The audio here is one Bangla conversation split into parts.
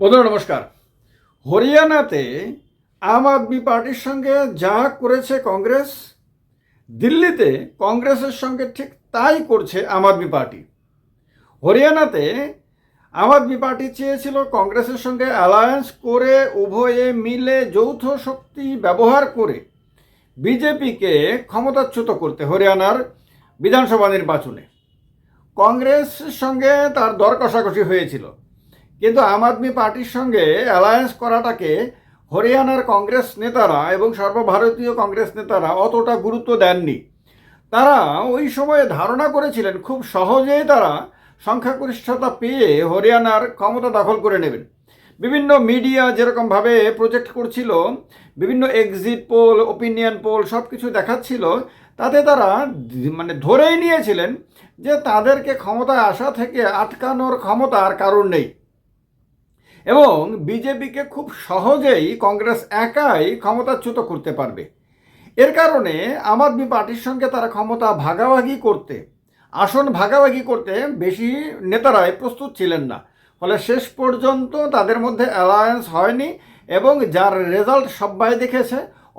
বন্ধুরা, নমস্কার। হরিয়ানাতে আম আদমি পার্টির সঙ্গে যা করেছে কংগ্রেস, দিল্লিতে কংগ্রেসের সঙ্গে ঠিক তাই করছে আম আদমি পার্টি। হরিয়ানাতে আম আদমি পার্টি চেয়েছিল কংগ্রেসের সঙ্গে অ্যালায়েন্স করে উভয়ে মিলে যৌথ শক্তি ব্যবহার করে বিজেপিকে ক্ষমতাচ্যুত করতে হরিয়ানার বিধানসভা নির্বাচনে। কংগ্রেসের সঙ্গে তার দর কষাকষি হয়েছিল। কিন্তু আম আদমি পার্টির সঙ্গে অ্যালায়েন্স করাটাকে হরিয়ানার কংগ্রেস নেতারা এবং সর্বভারতীয় কংগ্রেস নেতারা অতটা গুরুত্ব দেননি। তারা ওই সময়ে ধারণা করেছিলেন, খুব সহজেই তারা সংখ্যাগরিষ্ঠতা পেয়ে হরিয়ানার ক্ষমতা দখল করে নেবেন। বিভিন্ন মিডিয়া যেরকমভাবে প্রজেক্ট করছিল, বিভিন্ন এক্সিট পোল ওপিনিয়ন পোল সব কিছু দেখাচ্ছিল, তাতে তারা মানে ধরেই নিয়েছিলেন যে তাদেরকে ক্ষমতায় আসা থেকে আটকানোর ক্ষমতা আর কারণ নেই। এবং বিজেপিকে খুব সহজেই কংগ্রেস একাই ক্ষমতাচ্যুত করতে পারবে। এর কারণে আম আদমি পার্টির সঙ্গে তারা ক্ষমতা ভাগাভাগি করতে, আসন ভাগাভাগি করতে বেশি নেতারাই প্রস্তুত ছিলেন না। ফলে শেষ পর্যন্ত তাদের মধ্যে অ্যালায়েন্স হয়নি এবং যার রেজাল্ট সবাই দেখেছে।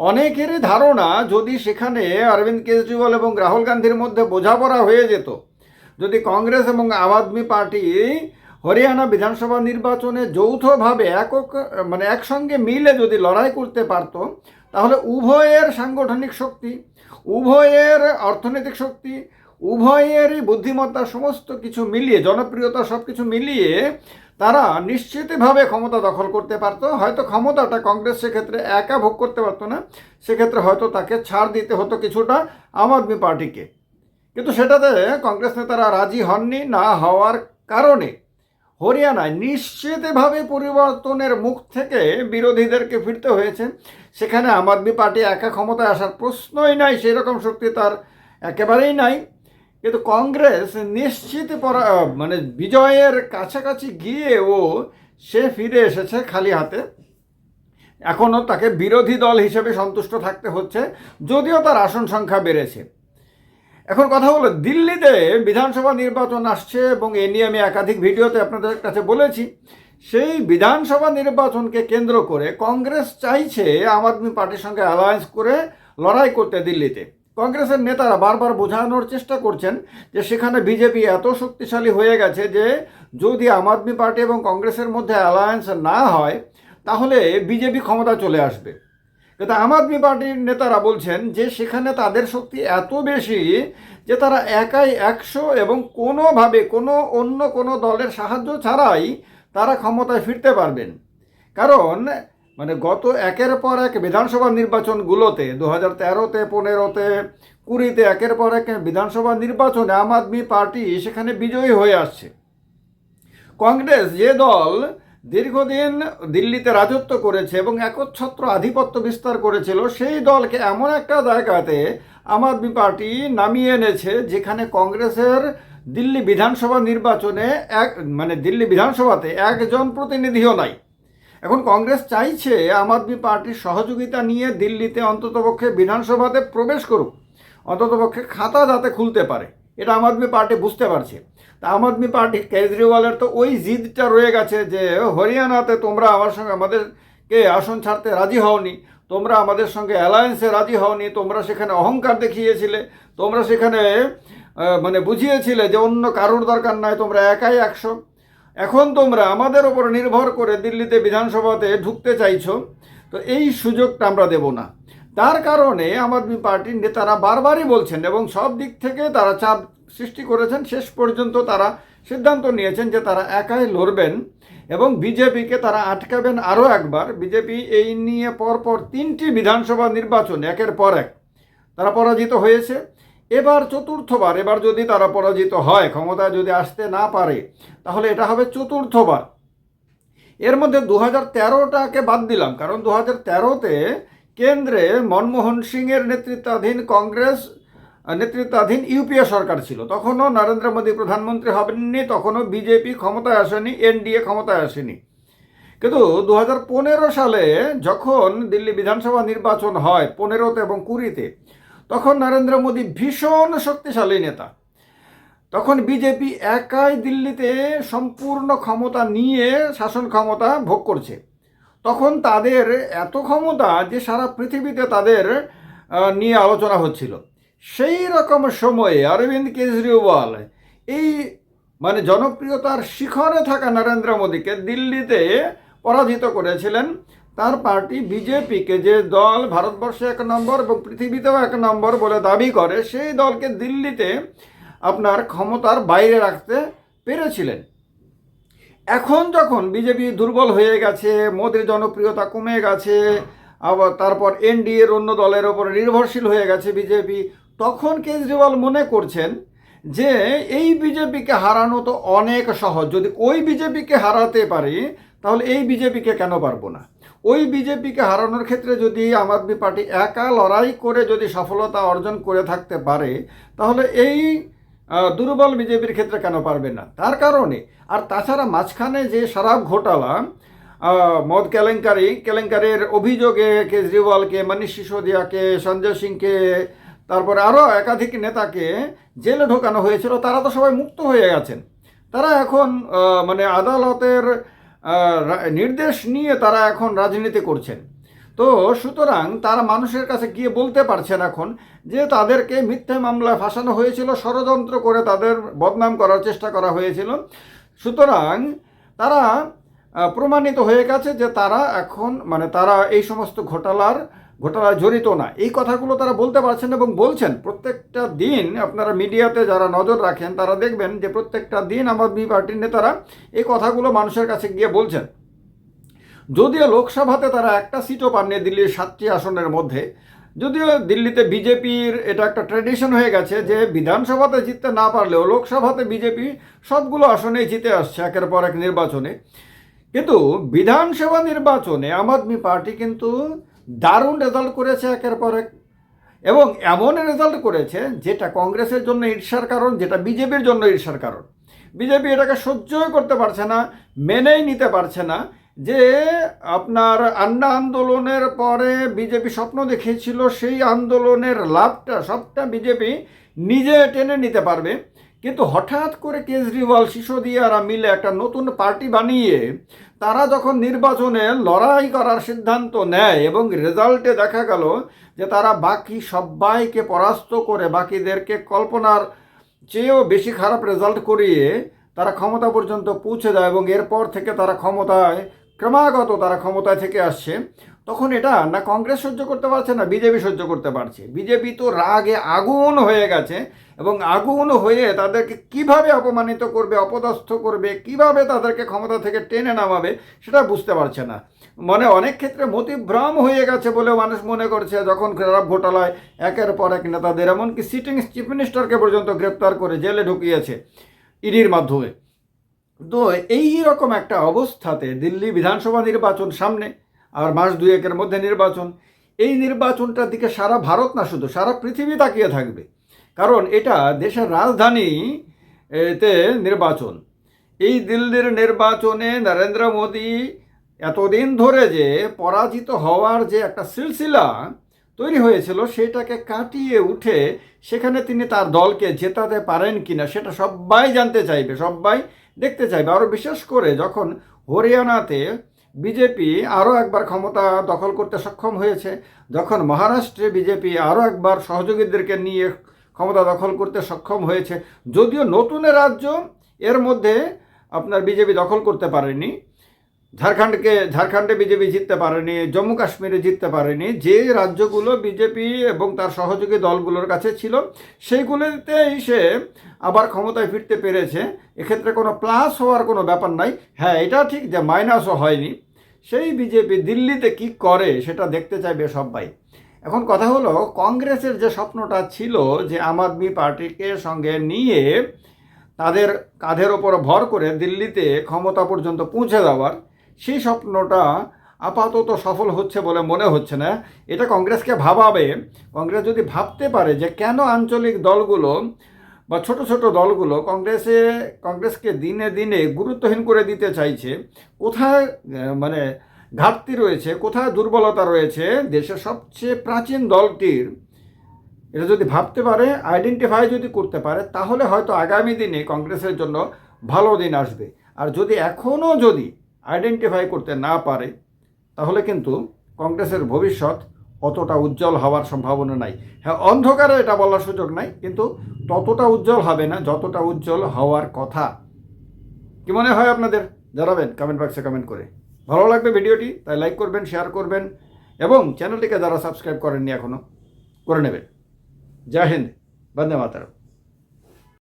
অনেকেরই ধারণা যদি সেখানে অরবিন্দ কেজরিওয়াল এবং রাহুল গান্ধীর মধ্যে বোঝাপড়া হয়ে যেত, যদি কংগ্রেস এবং আম আদমি পার্টি হরিয়ানা বিধানসভা নির্বাচনে যৌথভাবে একক মানে একসঙ্গে মিলে যদি লড়াই করতে পারত, তাহলে উভয়ের সাংগঠনিক শক্তি, উভয়ের অর্থনৈতিক শক্তি, উভয়েরই বুদ্ধিমত্তা সমস্ত কিছু মিলিয়ে, জনপ্রিয়তা সব কিছু মিলিয়ে তারা নিশ্চিতভাবে ক্ষমতা দখল করতে পারতো। হয়তো ক্ষমতাটা কংগ্রেস সেক্ষেত্রে একা ভোগ করতে পারতো না, সেক্ষেত্রে হয়তো তাকে ছাড় দিতে হতো কিছুটা আম আদমি পার্টিকে। কিন্তু সেটাতে কংগ্রেস নেতারা রাজি হননি না হওয়ার কারণে। হরিয়ানায় নিশ্চিতভাবে পরিবর্তনের মুখ থেকে বিরোধীদেরকে ফিরতে হয়েছে। সেখানে আম আদমি পার্টি একা ক্ষমতায় আসার প্রশ্নই নাই সেই রকম শক্তি তার একেবারেই নাই। কিন্তু কংগ্রেস নিশ্চিত পরা মানে বিজয়ের কাছাকাছি গিয়েও সে ফিরে এসেছে খালি হাতে। এখনও তাকে বিরোধী দল হিসেবে সন্তুষ্ট থাকতে হচ্ছে, যদিও তার আসন সংখ্যা বেড়েছে। এখন কথা হলো দিল্লিতে বিধানসভা নির্বাচন আসছে এবং এ নিয়ে আমি একাধিক ভিডিওতে আপনাদের কাছে বলেছি। সেই বিধানসভা নির্বাচনকে কেন্দ্র করে কংগ্রেস চাইছে আম আদমি পার্টির সঙ্গে অ্যালায়েন্স করে লড়াই করতে দিল্লিতে। কংগ্রেসের নেতারা বারবার বোঝানোর চেষ্টা করছেন যে সেখানে বিজেপি এত শক্তিশালী হয়ে গেছে যে যদি আম আদমি পার্টি এবং কংগ্রেসের মধ্যে অ্যালায়েন্স না হয়, তাহলে বিজেপি ক্ষমতা চলে আসবে। কিন্তু আম আদমি পার্টির নেতারা বলছেন যে সেখানে তাদের শক্তি এত বেশি যে তারা একাই একশো এবং কোনোভাবে কোনো অন্য কোনো দলের সাহায্য ছাড়াই তারা ক্ষমতায় ফিরতে পারবেন। কারণ মানে গত একের পর এক বিধানসভা নির্বাচনগুলোতে দু হাজার তেরোতে, পনেরোতে, কুড়িতে একের পর এক বিধানসভা নির্বাচনে আম আদমি পার্টি সেখানে বিজয়ী হয়ে আসছে। কংগ্রেস যে দল দীর্ঘদিন দিল্লিতে রাজত্ব করেছে এবং একচ্ছত্র আধিপত্য বিস্তার করেছিল, সেই দলকে এমন একটা জায়গাতে আম আদমি পার্টি নামিয়ে এনেছে যেখানে কংগ্রেসের দিল্লি বিধানসভা নির্বাচনে এক মানে দিল্লি বিধানসভাতে একজন প্রতিনিধিও নাই। এখন কংগ্রেস চাইছে আম আদমি পার্টির সহযোগিতা নিয়ে দিল্লিতে অন্ততপক্ষে বিধানসভাতে প্রবেশ করুক, অন্ততপক্ষে খাতা যাতে খুলতে পারে, এটা আম আদমি পার্টি বুঝতে পারছে। তা আম আদমি পার্টি কেজরিওয়ালের তো ওই জিদটা রয়ে গেছে যে হরিয়ানাতে তোমরা আমার সঙ্গে আমাদেরকে আসন ছাড়তে রাজি হওনি। তোমরা আমাদের সঙ্গে অ্যালায়েন্সে রাজি হওনি। তোমরা সেখানে অহংকার দেখিয়েছিলে। তোমরা সেখানে মানে বুঝিয়েছিলে যে অন্য কারোর দরকার নাই। তোমরা একাই একশো। এখন তোমরা আমাদের ওপর নির্ভর করে দিল্লিতে বিধানসভাতে ঢুকতে চাইছো, তো এই সুযোগটা আমরা দেব না। তার কারণে আম আদমি পার্টির নেতারা বারবারই বলছেন এবং সব দিক থেকে তারা চাপ সৃষ্টি করেছেন, শেষ পর্যন্ত তারা সিদ্ধান্ত নিয়েছেন যে তারা একাই লড়বেন এবং বিজেপিকে তারা আটকাবেন আরও একবার। বিজেপি এই নিয়ে পরপর তিনটি বিধানসভা নির্বাচন, একের পর এক তারা পরাজিত হয়েছে। এবার চতুর্থবার, এবার যদি তারা পরাজিত হয় ক্ষমতায় যদি আসতে না পারে, তাহলে এটা হবে চতুর্থবার। এর মধ্যে দু হাজার তেরোটাকে বাদ দিলাম, কারণ দু হাজার তেরোতে কেন্দ্রে মনমোহন সিংয়ের নেতৃত্বাধীন কংগ্রেস নেতৃত্বাধীন ইউপিএ সরকার ছিল। তখনও নরেন্দ্র মোদী প্রধানমন্ত্রী হবেননি, তখনও বিজেপি ক্ষমতায় আসেনি, এনডিএ ক্ষমতায় আসেনি। কিন্তু দু হাজার পনেরো সালে যখন দিল্লি বিধানসভা নির্বাচন হয়, পনেরোতে এবং কুড়িতে, তখন নরেন্দ্র মোদী ভীষণ শক্তিশালী নেতা। তখন বিজেপি একাই দিল্লিতে সম্পূর্ণ ক্ষমতা নিয়ে শাসন ক্ষমতা ভোগ করছে। তখন তাদের এত ক্ষমতা যে সারা পৃথিবীতে তাদের নিয়ে আলোচনা হচ্ছিল। সেই রকম সময়ে অরবিন্দ কেজরিওয়াল এই মানে জনপ্রিয়তার শিখরে থাকা নরেন্দ্র মোদীকে দিল্লিতে পরাজিত করেছিলেন। তার পার্টি বিজেপিকে যে দল ভারতবর্ষে এক নম্বর এবং পৃথিবীতেও এক নম্বর বলে দাবি করে, সেই দলকে দিল্লিতে আপনার ক্ষমতার বাইরে রাখতে পেরেছিলেন। এখন যখন বিজেপি দুর্বল হয়ে গেছে, মোদির জনপ্রিয়তা কমে গেছে, আবার তারপর এনডিএর অন্য দলের ওপর নির্ভরশীল হয়ে গেছে বিজেপি তখন কেজরিওয়াল মনে করছেন যে এই বিজেপিকে হারানো তো অনেক সহজ। যদি ওই বিজেপিকে হারাতে পারি, তাহলে এই বিজেপিকে কেন পারব না? ওই বিজেপিকে হারানোর ক্ষেত্রে যদি আম আদমি পার্টি একা লড়াই করে যদি সফলতা অর্জন করে থাকতে পারে, তাহলে এই দুর্বল বিজেপির ক্ষেত্রে কেন পারবে না? তার কারণে। আর তাছাড়া মাঝখানে যে শরাব ঘোটালা মদ কেলেঙ্কারি, কেলেঙ্কারির অভিযোগে কেজরিওয়ালকে মনীষ সিসোদিয়াকে, সঞ্জয় সিংকে তারপরে আরও একাধিক নেতাকে জেলে ঢোকানো হয়েছিল, তারা তো সবাই মুক্ত হয়ে গেছেন। তারা এখন মানে আদালতের নির্দেশ নিয়ে তারা এখন রাজনীতি করছেন। তো সুতরাং তারা মানুষের কাছে গিয়ে বলতে পারছেন এখন যে তাদেরকে মিথ্যে মামলায় ফাঁসানো হয়েছিল, ষড়যন্ত্র করে তাদের বদনাম করার চেষ্টা করা হয়েছিল। সুতরাং তারা প্রমাণিত হয়ে গেছে যে তারা এখন মানে তারা এই সমস্ত ঘোটালার ঘোটালায় জড়িত না। এই কথাগুলো তারা বলতে পারছেন এবং বলছেন, প্রত্যেকটা দিন আপনারা মিডিয়াতে যারা নজর রাখেন, তারা দেখবেন যে প্রত্যেকটা দিন আম আদমি পার্টির নেতারা এই কথাগুলো মানুষের কাছে গিয়ে বলছেন। যদিও লোকসভাতে তারা একটা সিটও পাননি দিল্লির সাতটি আসনের মধ্যে, যদিও দিল্লিতে বিজেপির এটা একটা ট্র্যাডিশন হয়ে গেছে যে বিধানসভাতে জিততে না পারলেও লোকসভাতে বিজেপি সবগুলো আসনেই জিতে আসছে একের পর এক নির্বাচনে। কিন্তু বিধানসভা নির্বাচনে আম আদমি পার্টি কিন্তু দারুণ রেজাল্ট করেছে একের পর এক। এবং এমন রেজাল্ট করেছে যেটা কংগ্রেসের জন্য ঈর্ষার কারণ, যেটা বিজেপির জন্য ঈর্ষার কারণ। বিজেপি এটাকে সহ্যই করতে পারছে না, মেনেই নিতে পারছে না যে আপনার আন্না আন্দোলনের পরে বিজেপি স্বপ্ন দেখিয়েছিল, সেই আন্দোলনের লাভটা, সবটা বিজেপি নিজে টেনে নিতে পারবে। কিন্তু হঠাৎ করে কেজরিওয়াল সিসোদিয়ারা মিলে একটা নতুন পার্টি বানিয়ে তারা যখন নির্বাচনে লড়াই করার সিদ্ধান্ত নেয় এবং রেজাল্টে দেখা গেল যে তারা বাকি সবাইকে পরাস্ত করে বাকিদেরকে কল্পনার চেয়েও বেশি খারাপ রেজাল্ট করিয়ে তারা ক্ষমতা পর্যন্ত পৌঁছে যায় এবং এরপর থেকে তারা ক্ষমতায় ক্রমাগত তারা ক্ষমতায় থেকে আসছে। তখন এটা না কংগ্রেস সহ্য করতে পারছে, না বিজেপি সহ্য করতে পারছে। বিজেপি তো রাগে আগুন হয়ে গেছে এবং আগুন হয়ে তাদেরকে কীভাবে অপমানিত করবে, অপদস্থ করবে, কীভাবে তাদেরকে ক্ষমতা থেকে টেনে নামাবে সেটা বুঝতে পারছে না। মানে অনেক ক্ষেত্রে মতিভ্রম হয়ে গেছে বলে মানুষ মনে করছে, যখন খারাপ ঘোটালায় একের পর এক নেতাদের, এমনকি সিটিং চিফ মিনিস্টারকে পর্যন্ত গ্রেপ্তার করে জেলে ঢুকিয়েছে ইডির মাধ্যমে। তো এই রকম একটা অবস্থাতে দিল্লি বিধানসভা নির্বাচন সামনে আর মাস দুয়েকের মধ্যে নির্বাচন। এই নির্বাচনটার দিকে সারা ভারত না শুধু, সারা পৃথিবী তাকিয়ে থাকবে। কারণ এটা দেশের রাজধানী, এতে নির্বাচন। এই দিল্লির নির্বাচনে নরেন্দ্র মোদী এতদিন ধরে যে পরাজিত হওয়ার যে একটা সিলসিলা তৈরি হয়েছিল, সেটাকে কাটিয়ে উঠে সেখানে তিনি তার দলকে জেতাতে পারেন কি না সেটা সবাই জানতে চাইবে, সবাই দেখতে চাইবে। আরও বিশেষ করে যখন হরিয়ানাতে বিজেপি আরও একবার ক্ষমতা দখল করতে সক্ষম হয়েছে। যখন মহারাষ্ট্রে বিজেপি আরও একবার সহযোগীদেরকে নিয়ে ক্ষমতা দখল করতে সক্ষম হয়েছে, যদিও নতুন রাজ্য এর মধ্যে আপনার বিজেপি দখল করতে পারেনি। ঝাড়খণ্ডকে ঝাড়খণ্ডে বিজেপি জিততে পারেনি, জম্মু কাশ্মীরে জিততে পারেনি, যে রাজ্যগুলো বিজেপি এবং তার সহযোগী দলগুলোর কাছে ছিল, সেইগুলোতেই সে আবার ক্ষমতায় ফিরতে পেরেছে। এক্ষেত্রে কোনো প্লাস হওয়ার কোনো ব্যাপার নাই। হ্যাঁ এটা ঠিক যে মাইনাসও হয়নি। সেই বিজেপি দিল্লিতে কি করে সেটা দেখতে চাইবে সবাই এখন কথা হলো, কংগ্রেসের যে স্বপ্নটা ছিল যে আম আদমি পার্টিকে সঙ্গে নিয়ে তাদের কাঁধের ওপর ভর করে দিল্লিতে ক্ষমতা পর্যন্ত পৌঁছে দেওয়ার সেই স্বপ্নটা আপাতত সফল হচ্ছে বলে মনে হচ্ছে না। এটা কংগ্রেসকে ভাবাবে। কংগ্রেস যদি ভাবতে পারে যে কেন আঞ্চলিক দলগুলো বা ছোট ছোট দলগুলো কংগ্রেসে, কংগ্রেসকে দিনে দিনে গুরুত্বহীন করে দিতে চাইছে, কোথায় মানে ঘাটতি রয়েছে, কোথায় দুর্বলতা রয়েছে, দেশের সবচেয়ে প্রাচীন দলটির, এটা যদি ভাবতে পারে আইডেন্টিফাই যদি করতে পারে, তাহলে হয়তো আগামী দিনে কংগ্রেসের জন্য ভালো দিন আসবে। আর যদি এখনও যদি আইডেন্টিফাই করতে না পারে, তাহলে কিন্তু কংগ্রেসের ভবিষ্যৎ অতটা উজ্জ্বল হওয়ার সম্ভাবনা নাই। হ্যাঁ অন্ধকারে এটা বলার সুযোগ নাই, কিন্তু ততটা উজ্জ্বল হবে না, যতটা উজ্জ্বল হওয়ার কথা। কি মনে হয় আপনাদের? জানাবেন কমেন্ট বক্সে কমেন্ট করে। ভালো লাগবে ভিডিওটি, তাই লাইক করবেন শেয়ার করবেন, এবং চ্যানেলটিকে যারা সাবস্ক্রাইব করেননি এখনও করে নেবেন। জয় হিন্দ, বন্দে মাতারম।